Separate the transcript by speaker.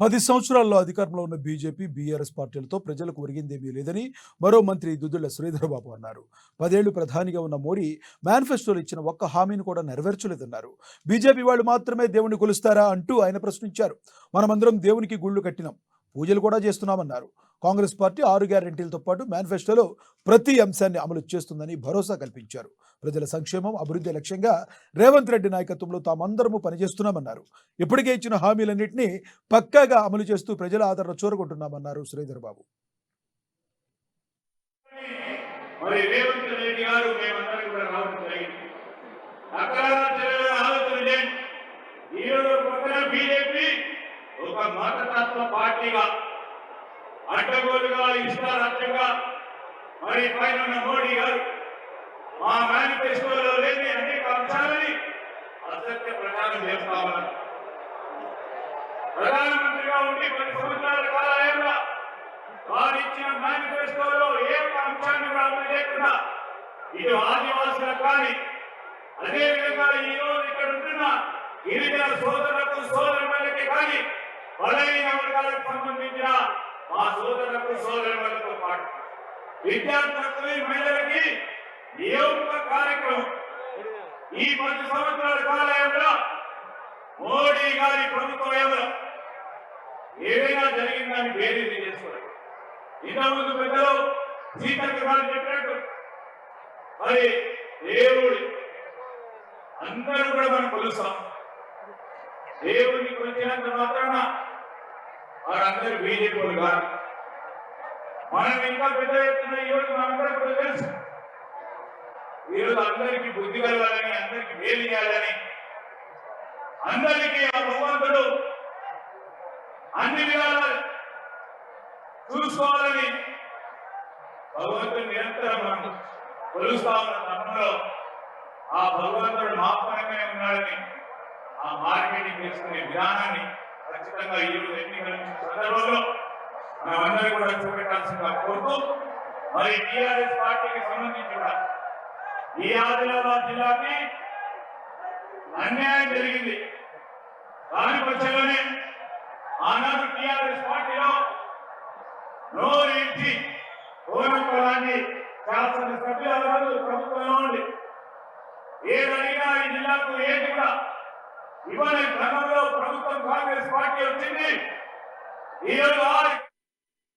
Speaker 1: పది సంవత్సరాల్లో అధికారంలో ఉన్న బీజేపీ బీఆర్ఎస్ పార్టీలతో ప్రజలకు ఒరిగిందేమీ లేదని మరో మంత్రి దుద్దుళ్ళ శ్రీధరబాబు అన్నారు. పదేళ్ళు ప్రధానిగా ఉన్న మోడీ మేనిఫెస్టోలు ఇచ్చిన ఒక్క హామీని కూడా నెరవేర్చలేదన్నారు. బీజేపీ వాళ్ళు మాత్రమే దేవుణ్ణి కొలుస్తారా అంటూ ఆయన ప్రశ్నించారు. మనమందరం దేవునికి గుళ్ళు కట్టినాం. పూజలు కూడా చేస్తున్నామన్నారు. కాంగ్రెస్ పార్టీ ఆరు గ్యారెంటీలతో పాటు మేనిఫెస్టోలో ప్రతి అంశాన్ని అమలు చేస్తుందని భరోసా కల్పించారు. ప్రజల సంక్షేమం అభివృద్ధి లక్ష్యంగా రేవంత్ రెడ్డి నాయకత్వంలో తామందరము పనిచేస్తున్నామన్నారు. ఇప్పటికే ఇచ్చిన హామీలన్నింటినీ పక్కాగా అమలు చేస్తూ ప్రజల ఆదరణ చూరగొంటున్నామన్నారు శ్రీధర్ బాబు.
Speaker 2: మరి రేవంత్ రెడ్డి గారు మేమందరం కూడా రావడం జరిగింది. అక్కడ ఆలోచన చేయండి. పక్కన బీజేపీ ఒక మతతత్వ పార్టీగా అడ్డగోలుగా ఇష్టారాజ్యంగా మరి పైన మోడీ గారు మా మేనిఫెస్టోలో లేని అనేక అంశాలని అసత్య ప్రచారం చేస్తా ఉన్నారు ప్రధానమంత్రిగా ఉండి పది సంవత్సరాల కాలంలో వారు ఇచ్చిన మేనిఫెస్టోలో ఏ అంశాన్ని కూడా అమలు చేయకుండా ఇటు ఆదివాసులకు కానీ అదే విధంగా ఈ రోజు ఇక్కడ ఉంటున్న గిరిజన సోదరులకు సోదరులకి కానీ బలహీన వర్గాలకు సంబంధించిన మా సోదరులకు సోదరులతో పాటు. విద్యార్థులకు మహిళలకి ఏ ఒక్క కార్యక్రమం ఈ పది సంవత్సరాల కాలంలో మోడీ గారి ప్రభుత్వంలో ఏదైనా జరిగిందని బేరీజు చేసుకోవాలి. ఇంతకుముందు పెద్దలు సీతక్క గారు చెప్పినట్టు మరి దేవుడి అందరూ కూడా మనం కొలుస్తాం. దేవుడిని కొలిచినంత మాత్రాన వారందరూ బీజేపీ కాదు. మనం ఇంకా పెద్ద ఎత్తున ఈరోజు మనందరం వీళ్ళు అందరికీ బుద్ధి కలగాలని అందరికీ మేలు చేయాలని అందరికీ ఆ భగవంతుడు అన్ని విధాలా చూసుకోవాలని భగవంతుడు నిరంతరం మనం కొలుస్తా ఉన్న తరుణంలో ఆ భగవంతుడు మాత్రమే ఉన్నాడని ఆ మార్కెటింగ్ చేసుకునే విధానాన్ని ఖచ్చితంగా ఈ రోజు ఎన్నికల సందర్భంలో మనమందరం కూడా చూపెట్టాల్సిందిగా కోరుతూ మరి టీఆర్ఎస్ పార్టీకి సంబంధించి కూడా ఈ ఆదిలాబాద్ జిల్లాకి అన్యాయం జరిగింది. దాని పక్షంలోనే ఆనాడు టిఆర్ఎస్ పార్టీలో నోరు ఇచ్చి కోనకులాంటి శాసనసభ్యుల రోజు ప్రభుత్వంలో ఉండి ఏదడిగా ఈ జిల్లాకు ఏది కూడా ఇవ్వని క్రమంలో ప్రభుత్వం కాంగ్రెస్ పార్టీ వచ్చింది. ఈరోజు